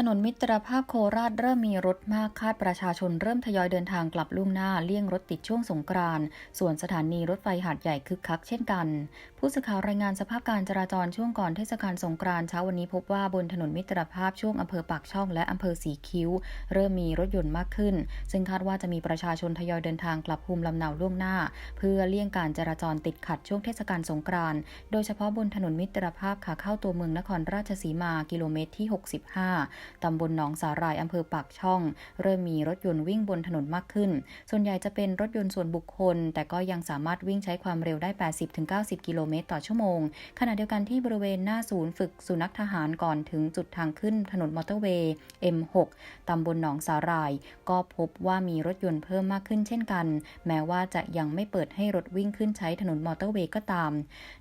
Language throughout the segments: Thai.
ถนนมิตรภาพโคราชเริ่มมีรถมากคาดประชาชนเริ่มทยอยเดินทางกลับล่วงหน้าเลี่ยงรถติดช่วงสงกรานต์ส่วนสถานีรถไฟหาดใหญ่คึกคักเช่นกัน ผู้สื่อข่าวรายงานสภาพการจราจรช่วงก่อนเทศกาลสงกรานต์เช้าวันนี้พบว่าบนถนนมิตรภาพช่วงอำเภอปากช่องและอำเภอสีคิ้ว เริ่มมีรถยนต์มากขึ้น ซึ่งคาดว่าจะมีประชาชนทยอยเดินทางกลับภูมิลำเนาล่วงหน้า เพื่อเลี่ยงการจราจรติดขัดช่วงเทศกาลสงกรานต์โดยเฉพาะบนถนนมิตรภาพขาเข้าตัวเมืองนครราชสีมากิโลเมตรที่ 65ตำบลหนองสาหร่ายอำเภอปากช่อง เริ่มมีรถยนต์วิ่งบนถนนมากขึ้น ส่วนใหญ่จะเป็นรถยนต์ส่วนบุคคล แต่ก็ยังสามารถวิ่งใช้ความเร็วได้ 80-90 กิโลเมตรต่อชั่วโมง ขณะเดียวกันที่บริเวณหน้าศูนย์ฝึกสุนัขทหารก่อนถึงจุดทางขึ้นถนนมอเตอร์เวย์ M6 ตำบลหนองสาหร่าย ก็พบว่ามีรถยนต์เพิ่มมากขึ้นเช่นกัน แม้ว่าจะยังไม่เปิดให้รถวิ่งขึ้นใช้ถนนมอเตอร์เวย์ก็ตาม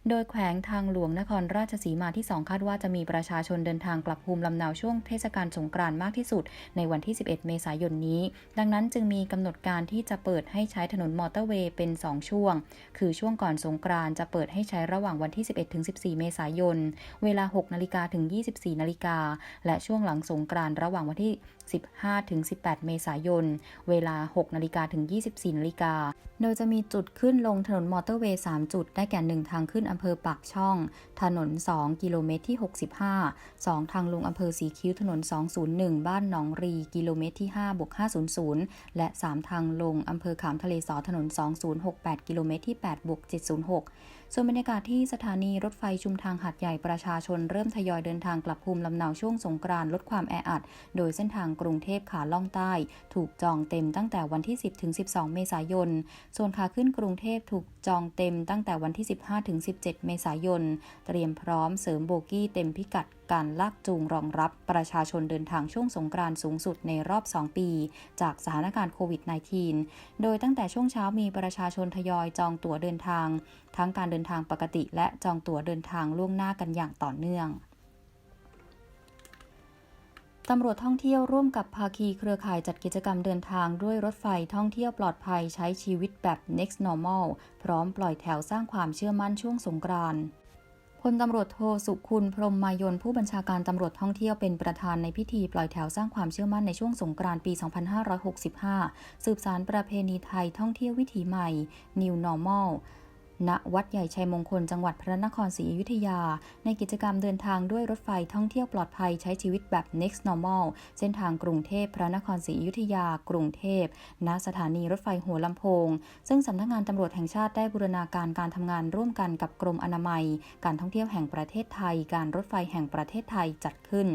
โดยแขวงทางหลวงนครราชสีมาที่ 2 คาดว่าจะมีประชาชนเดินทางกลับภูมิลำเนาช่วงเทศการสงกรานต์มากที่สุด ในวันที่ 11 เมษายนนี้ ดังนั้นจึงมีกำหนดการที่จะเปิดให้ใช้ถนนมอเตอร์เวย์เป็น 2 ช่วง คือช่วงก่อนสงกรานต์จะเปิดให้ใช้ระหว่างวันที่ 11ถึง14 เมษายน เวลา 6 นาฬิกาถึง 24 นาฬิกา และช่วงหลังสงกรานต์ระหว่างวันที่15ถึง18 เมษายน เวลา 6นาฬิกาถึง 24นาฬิกา โดยจะมีจุดขึ้นลงถนนมอเตอร์เวย์ 3 จุด ได้แก่ 1 ทางขึ้นอำเภอปากช่อง ถนน 2 กิโลเมตรที่ 65 2 ทางลงอำเภอสีคิ้วถนน 201 บ้านหนองรี กิโลเมตรที่5บวก500 และ 3 ทางลงอำเภอขามทะเลสอถนน 2068 กิโลเมตรที่8บวก706ส่วนบรรยากาศที่สถานีรถไฟชุมทางหัดใหญ่ประชาชนเริ่มทยอยเดินทางกลับภูมิลำเนาช่วงสงกรานต์ลดความแออัด โดยเส้นทางกรุงเทพขาล่องใต้ ถูกจองเต็มตั้งแต่วันที่ 10ถึง12 เมษายน ส่วนขาขึ้นกรุงเทพถูกจองเต็มตั้งแต่วันที่ 15ถึง17 เมษายน เตรียมพร้อมเสริมโบกี้เต็มพิกัดการลากจูงรองรับประชาชนเดินทางช่วงสงกรานต์สูงสุดในรอบ 2 ปี จากสถานการณ์โควิด -19 โดยตั้งแต่ช่วงเช้ามีประชาชนทยอยจองตั๋วเดินทาง ทั้งการเดินทางปกติและจองตั๋วเดินทางล่วงหน้ากันอย่างต่อเนื่องตำรวจท่องเที่ยวร่วมกับภาคีเครือข่ายจัดกิจกรรมเดินทางด้วยรถไฟท่องเที่ยวปลอดภัยใช้ชีวิตแบบ next normal พร้อมปล่อยแถวสร้างความเชื่อมั่นช่วงสงกรานต์ ลตำรวจโทสุคุณพรมมายนผู้บัญชาการตำรวจท่องเที่ยวเป็นประธานในพิธีปล่อยแถวสร้างความเชื่อมั่นในช่วงสงกรานต์ปี 2565 สืบสารประเพณีไทยท่องเที่ยววิถีใหม่ New Normal ณวัดใหญ่ชัยมงคลจังหวัดพระนครศรีอยุธยา ในกิจกรรมเดินทางด้วยรถไฟท่องเที่ยวปลอดภัยใช้ชีวิตแบบ next normal เส้นทางกรุงเทพพระนครศรีอยุธยา กรุงเทพณสถานีรถไฟหัวลำโพง ซึ่งสำนักงานตำรวจแห่งชาติได้บูรณาการการทำงานร่วมกันกับกรมอนามัย การท่องเที่ยวแห่งประเทศไทย การรถไฟแห่งประเทศไทยจัดขึ้น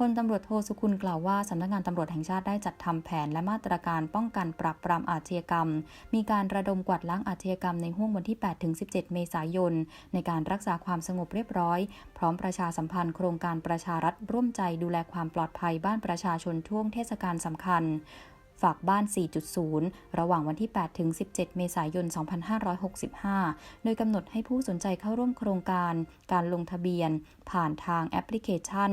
พลตำรวจโทสุคุณกล่าวว่าสำนักงานตำรวจแห่งชาติได้จัดทำแผนและมาตรการป้องกันปราบปรามอาชญากรรม มีการระดมกวาดล้างอาชญากรรมในห่วงวันที่ 8 ถึง 17 เมษายน ในการรักษาความสงบเรียบร้อย พร้อมประชาสัมพันธ์โครงการประชารัฐร่วมใจดูแลความปลอดภัยบ้านประชาชนช่วงเทศกาลสำคัญฝากบ้าน 4.0 ระหว่างวันที่ 8 ถึง 17 เมษายน 2565 โดยกำหนดให้ผู้สนใจเข้าร่วมโครงการ การลงทะเบียน ผ่านทางแอปพลิเคชัน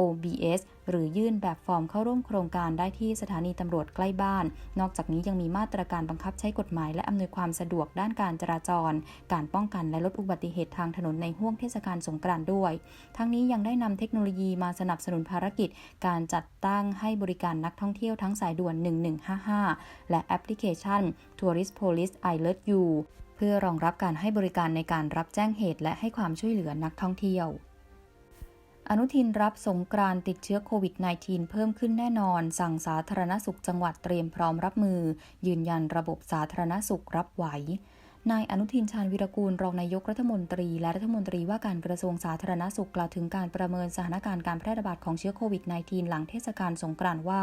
OBS หรือยื่นแบบฟอร์มเข้าร่วมโครงการได้ที่สถานีตำรวจใกล้บ้าน นอกจากนี้ยังมีมาตรการบังคับใช้กฎหมายและอำนวยความสะดวกด้านการจราจร การป้องกันและลดอุบัติเหตุทางถนนในห่วงเทศกาลสงกรานต์ด้วย ทั้งนี้ยังได้นำเทคโนโลยีมาสนับสนุนภารกิจ การจัดตั้งให้บริการนักท่องเที่ยวทั้งสายด่วน 1155 และแอปพลิเคชัน Tourist Police Alert You เพื่อรองรับการให้บริการในการรับแจ้งเหตุและให้ความช่วยเหลือนักท่องเที่ยว อนุทินรับสงกรานติดเชื้อโควิด -19 เพิ่มขึ้นแน่นอน สั่งสาธารณสุขจังหวัดเตรียมพร้อมรับมือ ยืนยันระบบสาธารณสุขรับไหว นายอนุทินชาญวิรกูลรองนายกรัฐมนตรี และรัฐมนตรีว่าการกระทรวงสาธารณสุขกล่าวถึงการประเมินสถานการณ์การแพร่ระบาดของเชื้อโควิด -19 หลังเทศกาลสงกรานต์ว่า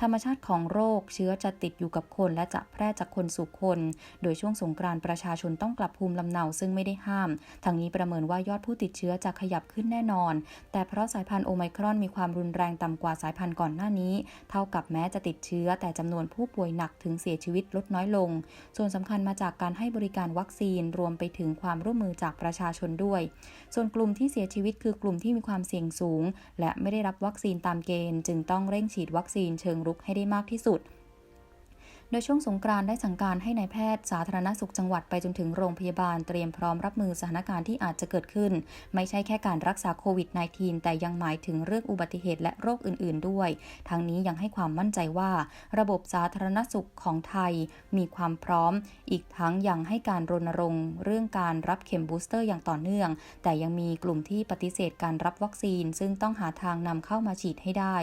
ธรรมชาติของโรคเชื้อจะติดอยู่กับคนและจะแพร่จากคนสู่คน โดยช่วงสงกรานต์ประชาชนต้องกลับภูมิลำเนาซึ่งไม่ได้ห้ามทางนี้ประเมินว่ายอดผู้ติดเชื้อจะขยับขึ้นแน่นอน แต่เพราะสายพันธุ์โอไมครอนมีความรุนแรงต่ำกว่าสายพันธุ์ก่อนหน้านี้ เท่ากับแม้จะติดเชื้อ แต่จำนวนผู้ป่วยหนักถึงเสียชีวิตลดน้อยลง ส่วนสำคัญมาจากการให้บริการวัคซีนรวมไปถึงความร่วมมือจากประชาชนด้วย ส่วนกลุ่มที่เสียชีวิตคือกลุ่มที่มีความเสี่ยงสูง และไม่ได้รับวัคซีนตามเกณฑ์ จึงต้องเร่งฉีดวัคซีนเชิงรุกให้ได้มากที่สุด โดยช่วงสงกรานต์ได้สั่งการให้ในายแพทย์สาธารณสุขจังหวัดไปจนถึงโรงพยาบาลเตรียมพร้อมรับมือสถานการณ์ที่อาจจะเกิดขึ้น ไม่ใช่แค่การรักษาโควิด -19 แต่ยังหมายถึงเรื่องอุบัติเหตุและโรคอื่น ๆ ด้วย ทั้งนี้ยังให้ความมั่นใจว่า ระบบสาธารณสุขของไทยมีความพร้อม อีกทั้งยังให้การรณรงค์ เรื่องการรับเข็มบูสเตอร์อย่างต่อเนื่อง แต่ยังมีกลุ่มที่ปฏิเสธการรับวัคซีน ซึ่งต้องหาทางนำเข้ามาฉีดให้ได้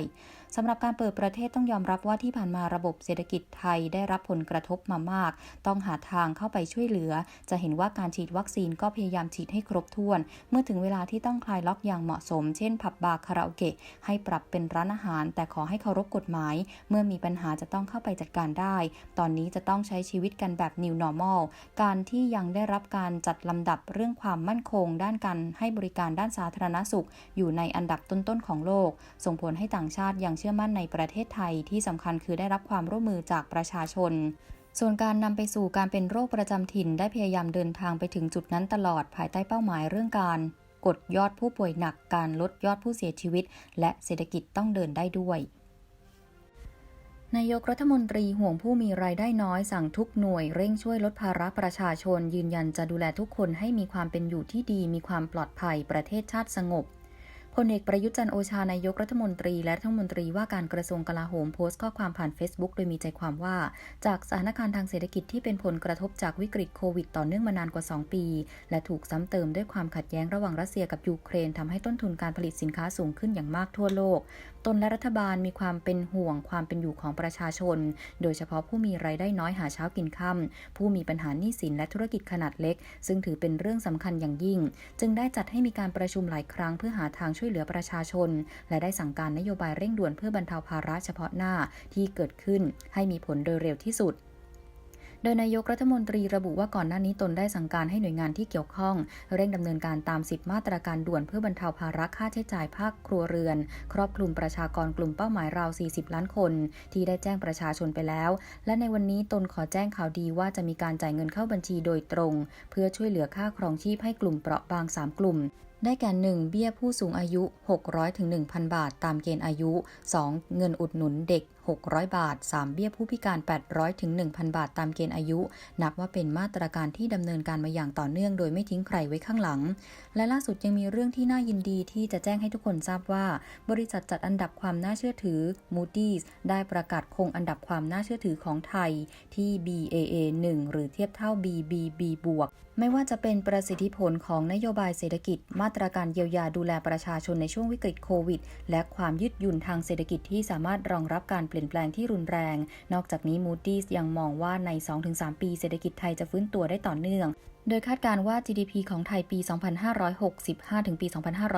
สำหรับการเปิดประเทศต้องยอมรับว่าที่ผ่านมาระบบเศรษฐกิจไทยได้รับผลกระทบมามาก ต้องหาทางเข้าไปช่วยเหลือ จะเห็นว่าการฉีดวัคซีนก็พยายามฉีดให้ครบถ้วน เมื่อถึงเวลาที่ต้องคลายล็อกอย่างเหมาะสม เช่น ผับบาร์คาราโอเกะให้ปรับเป็นร้านอาหาร แต่ขอให้เคารพกฎหมาย เมื่อมีปัญหาจะต้องเข้าไปจัดการได้ ตอนนี้จะต้องใช้ชีวิตกันแบบ new normal การที่ยังได้รับการจัดลำดับเรื่องความมั่นคง ด้านการให้บริการด้านสาธารณสุข อยู่ในอันดับต้นๆของโลก ส่งผลให้ต่างชาติยังเชื่อมั่นในประเทศไทยที่สำคัญคือได้รับความร่วมมือจากประชาชน ส่วนการนำไปสู่การเป็นโรคประจำถิ่นได้พยายามเดินทางไปถึงจุดนั้นตลอดภายใต้เป้าหมายเรื่องการกดยอดผู้ป่วยหนักการลดยอดผู้เสียชีวิต และเศรษฐกิจต้องเดินได้ด้วยนายกรัฐมนตรีห่วงผู้มีรายได้น้อยสั่งทุกหน่วยเร่งช่วยลดภาระประชาชน ยืนยันจะดูแลทุกคนให้มีความเป็นอยู่ที่ดีมีความปลอดภัยประเทศชาติสงบ พลเอกประยุทธ์จันโอชานายกรัฐมนตรี และรัฐมนตรีว่าการกระทรวงกลาโหมโพสต์ข้อความผ่าน Facebook โดยมีใจความว่า จากสถานการณ์ทางเศรษฐกิจที่เป็นผลกระทบจากวิกฤตโควิดต่อเนื่องมานานกว่า 2 ปี และถูกซ้ำเติมด้วยความขัดแย้งระหว่างรัสเซียกับยูเครนทำให้ต้นทุนการผลิตสินค้าสูงขึ้นอย่างมากทั่วโลก ตนและรัฐบาลมีความเป็นห่วงความเป็นอยู่ของประชาชน โดยเฉพาะผู้มีรายได้น้อยหาเช้ากินค่ำผู้มีปัญหาหนี้สินและธุรกิจขนาดเล็ก ซึ่งถือเป็นเรื่องสำคัญอย่างยิ่ง จึงได้จัดให้มีการประชุมหลายครั้งเพื่อหาทางช่วยเหลือประชาชนนและได้สั่งการนโยบายเร่งด่วนเพื่อบรรเทาภาระเฉพาะหน้าที่เกิดขึ้นให้มีผลโดยเร็วที่สุดโดยนายกรัฐมนตรีระบุว่าก่อนหน้านี้ตนได้สั่งการให้หน่วยงานที่เกี่ยวข้อง เร่งดำเนินการตามสิทธิมาตรการด่วนเพื่อบรรเทาภาระค่าใช้จ่ายภาคครัวเรือน ครอบคลุมประชากรกลุ่มเป้าหมายราว 40 ล้านคน ที่ได้แจ้งประชาชนไปแล้ว และในวันนี้ตนขอแจ้งข่าวดีว่าจะมีการจ่ายเงินเข้าบัญชีโดยตรง เพื่อช่วยเหลือค่าครองชีพให้กลุ่มเปราะบาง 3 กลุ่มได้แก่ 1. เบี้ยผู้สูงอายุ 600ถึง1,000 บาท ตามเกณฑ์อายุ 2. เงินอุดหนุนเด็ก 600 บาท 3. เบี้ยผู้พิการ 800ถึง1,000 บาท ตามเกณฑ์อายุ นับว่าเป็นมาตรการที่ดำเนินการมาอย่างต่อเนื่องโดยไม่ทิ้งใครไว้ข้างหลัง และล่าสุดยังมีเรื่องที่น่ายินดีที่จะแจ้งให้ทุกคนทราบว่า บริษัทจัดอันดับความน่าเชื่อถือ Moody's ได้ประกาศคงอันดับความน่าเชื่อถือของไทยที่ BAA 1 หรือเทียบเท่า BBB บวก ไม่ว่าจะเป็นประสิทธิผลของนโยบายเศรษฐกิจ มาตรการเยียวยาดูแลประชาชนในช่วงวิกฤตโควิด และความยืดหยุ่นทางเศรษฐกิจที่สามารถรองรับการเปลี่ยนแปลงที่รุนแรง นอกจากนี้ Moody's ยังมองว่าใน 2-3 ปีเศรษฐกิจไทยจะฟื้นตัวได้ต่อเนื่อง โดยคาดการว่า GDP ของไทยปี 2565 ถึงปี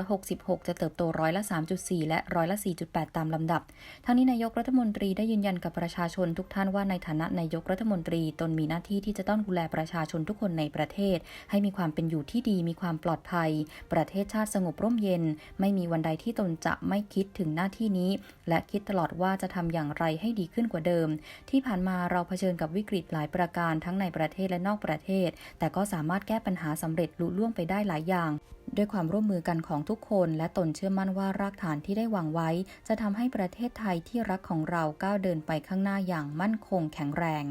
2566 จะเติบโตร้อยละ 3.4 และร้อยละ 4.8 ตามลำดับ ทั้งนี้นายกรัฐมนตรีได้ยืนยันกับประชาชนทุกท่านว่าในฐานะนายกรัฐมนตรีตนมีหน้าที่ที่จะต้องดูแลประชาชนทุกคนในประเทศ ให้มีความเป็นอยู่ที่ดีมีความปลอดภัย ประเทศชาติสงบร่มเย็น ไม่มีวันใดที่ตนจะไม่คิดถึงหน้าที่นี้ และคิดตลอดว่าจะทำอย่างไรให้ดีขึ้นกว่าเดิม ที่ผ่านมาเราเผชิญกับวิกฤตหลายประการทั้งในประเทศและนอกประเทศ แต่ก็สาามารถแก้ปัญหาสำเร็จลุล่วงไปได้หลายอย่าง ด้วยความร่วมมือกันของทุกคน และตนเชื่อมั่นว่ารากฐานที่ได้วางไว้ จะทำให้ประเทศไทยที่รักของเราก้าวเดินไปข้างหน้าอย่างมั่นคงแข็งแรง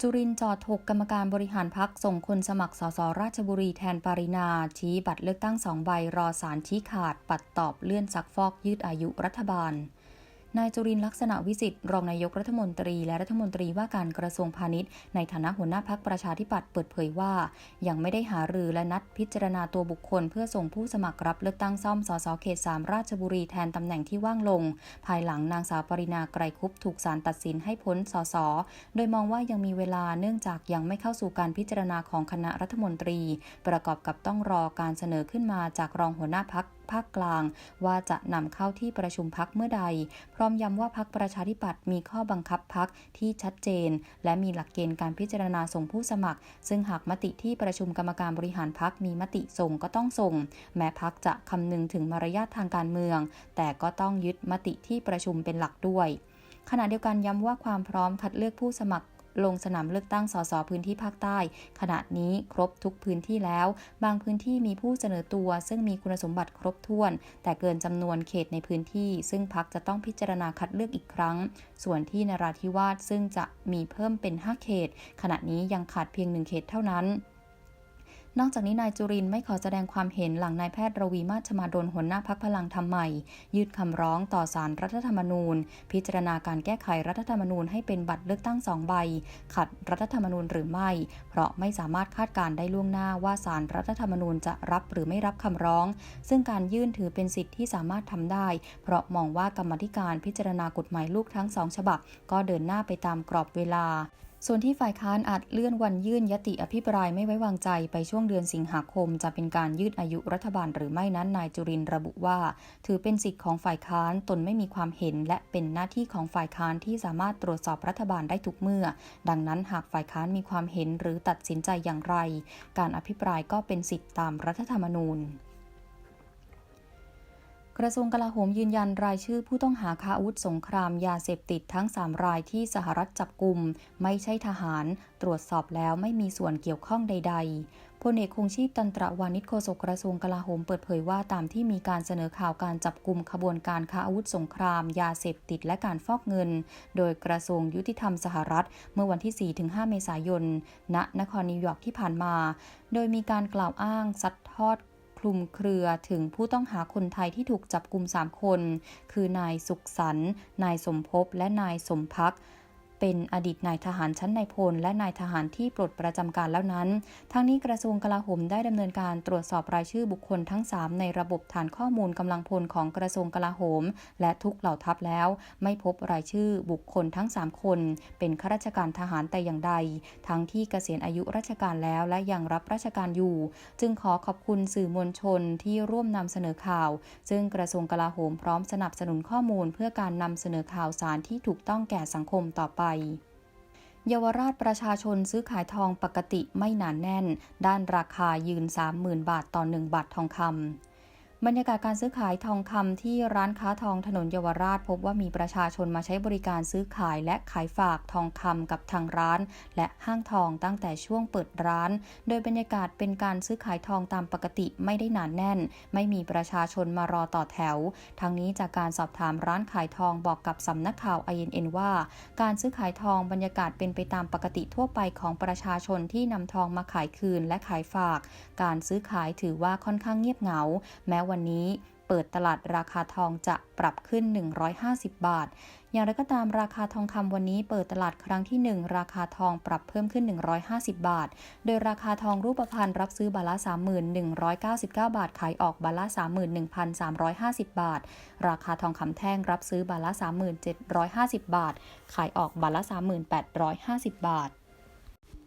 จุรินจอดถกกรรมการบริหารพักส่งคนสมัครสสราชบุรีแทนปรินา ชี้บัตรเลือกตั้งสองใบรอสารชี้ขาด ปัดตอบเลื่อนซักฟอกยืดอายุรัฐบาล นายจุรินลักษณะวิสิทธิ์รองนายกรัฐมนตรีและรัฐมนตรีว่าการกระทรวงพาณิชย์ ในฐานะหัวหน้าพักประชาธิปัตย์เปิดเผยว่า ยังไม่ได้หารือและนัดพิจารณาตัวบุคคล เพื่อส่งผู้สมัครรับเลือกตั้งซ่อมสสเขต3ราชบุรีแทนตำแหน่งที่ว่างลง ภายหลังนางสาวปรินาไกรคุปถูกศาลตัดสินให้พ้นสสโดยมองว่ายังมีเวลาเนื่องจากยังไม่เข้าสู่การพิจารณาของคณะรัฐมนตรี ประกอบกับต้องรอการเสนอขึ้นมาจากรองหัวหน้าพัก ภาคกลาง ว่าจะนำเข้าที่ประชุมพักเมื่อใด พร้อมย้ำว่าพักประชาธิปัตย์มีข้อบังคับพักที่ชัดเจน และมีหลักเกณฑ์การพิจารณาส่งผู้สมัคร ซึ่งหากมติที่ประชุมกรรมการบริหารพักมีมติส่งก็ต้องส่ง แม้พักจะคำนึงถึงมารยาททางการเมือง แต่ก็ต้องยึดมติที่ประชุมเป็นหลักด้วยขณะเดียวกันย้ำว่าความพร้อมคัดเลือกผู้สมัคร ลงสนามเลือกตั้งสสพื้นที่ภาคใต้ ขณะนี้ครบทุกพื้นที่แล้ว บางพื้นที่มีผู้เสนอตัว ซึ่งมีคุณสมบัติครบถ้วน แต่เกินจำนวนเขตในพื้นที่ ซึ่งพักจะต้องพิจารณาคัดเลือกอีกครั้ง ส่วนที่นราธิวาสซึ่งจะมีเพิ่มเป็น 5 เขต ขณะนี้ยังขาดเพียงหนึ่งเขตเท่านั้น นอกจากนี้นายจุรินไม่ขอแสดงความเห็นหลังนายแพทย์รวีมาชมาดลหัวหน้าพักพลังธรรมใหม่ ยื่นคำร้องต่อสารรัฐธรรมนูญ พิจารณาการแก้ไขรัฐธรรมนูญให้เป็นบัตรเลือกตั้งสองใบ ขัดรัฐธรรมนูญหรือไม่ เพราะไม่สามารถคาดการได้ล่วงหน้าว่าสารรัฐธรรมนูญจะรับหรือไม่รับคำร้อง ซึ่งการยื่นถือเป็นสิทธิที่สามารถทำได้ เพราะมองว่ากรรมธิการพิจารณากฎหมายลูกทั้งสองฉบับ ก็เดินหน้าไปตามกรอบเวลา ส่วนที่ฝ่ายค้านอาจเลื่อนวันยื่นยติอภิปรายไม่ไว้วางใจไปช่วงเดือนสิงหาคม จะเป็นการยืดอายุรัฐบาลหรือไม่นั้นนายจุรินระบุว่า ถือเป็นสิทธิ์ของฝ่ายค้านตนไม่มีความเห็น และเป็นหน้าที่ของฝ่ายค้านที่สามารถตรวจสอบรัฐบาลได้ทุกเมื่อ ดังนั้นหากฝ่ายค้านมีความเห็นหรือตัดสินใจอย่างไร การอภิปรายก็เป็นสิทธิตามรัฐธรรมนูญ กระทรวงกลาโหมยืนยันรายชื่อผู้ต้องหาค้าอาวุธสงครามยาเสพติดทั้ง 3 รายที่สหรัฐจับกลุ่ม ไม่ใช่ทหาร ตรวจสอบแล้วไม่มีส่วนเกี่ยวข้องใด ๆพลเอกคงชีพตันตระวานิชโฆษกกระทรวงกลาโหมเปิดเผยว่าตามที่มีการเสนอข่าวการจับกลุ่มขบวนการค้าอาวุธสงคราม ยาเสพติดและการฟอกเงิน โดยกระทรวงยุติธรรมสหรัฐ เมื่อวันที่ 4-5 เมษายน ณนครนิวยอร์กที่ผ่านมา โดยมีการกล่าวอ้างซัดทอด คลุมเครือถึงผู้ต้องหาคนไทยที่ถูกจับกลุ่ม3 คน คือนายสุขสันต์นายสมภพและนายสมพัก เป็นอดีตนายทหารชั้นนายพล และนายทหารที่ปลดประจำการแล้วนั้น ทั้งนี้กระทรวงกลาโหมได้ดำเนินการตรวจสอบรายชื่อบุคคลทั้ง 3 ในระบบฐานข้อมูลกำลังพลของกระทรวงกลาโหม และทุกเหล่าทัพแล้ว ไม่พบรายชื่อบุคคลทั้ง 3 คน เป็นข้าราชการทหารแต่อย่างใด ทั้งที่เกษียณอายุราชการแล้วและยังรับราชการอยู่ จึงขอขอบคุณสื่อมวลชนที่ร่วมนำเสนอข่าว ซึ่งกระทรวงกลาโหมพร้อมสนับสนุนข้อมูล เพื่อการนำเสนอข่าวสารที่ถูกต้องแก่สังคมต่อไปเยาวราชประชาชนซื้อขายทองปกติไม่หนานแน่น ด้านราคายืน 30,000 บาทต่อ 1 บาททองคำ บรรยากาศการซื้อขายทองคำที่ร้านค้าทองถนนเยาวราช พบว่ามีประชาชนมาใช้บริการซื้อขายและขายฝากทองคำกับทางร้าน และห้างทองตั้งแต่ช่วงเปิดร้าน โดยบรรยากาศเป็นการซื้อขายทองตามปกติไม่ได้หนานแน่น ไม่มีประชาชนมารอต่อแถว ทั้งนี้จากการสอบถามร้านขายทองบอกกับสำนักข่าว INN ว่า การซื้อขายทองบรรยากาศเป็นไปตามปกติทั่วไปของประชาชนที่นำทองมาขายคืนและขายฝาก การซื้อขายถือว่าค่อนข้างเงียบเหงา แม้วันนี้เปิดตลาดราคาทองจะปรับขึ้น 150 บาท อย่างไรก็ตามราคาทองคำวันนี้เปิดตลาดครั้งที่ 1 ราคาทองปรับเพิ่มขึ้น 150 บาท โดยราคาทองรูปพรรณรับซื้อบาทละ 3199 บาท ขายออกบาทละ 31,350 บาท ราคาทองคำแท่งรับซื้อบาทละ 3750 บาท ขายออกบาทละ 3850 บาท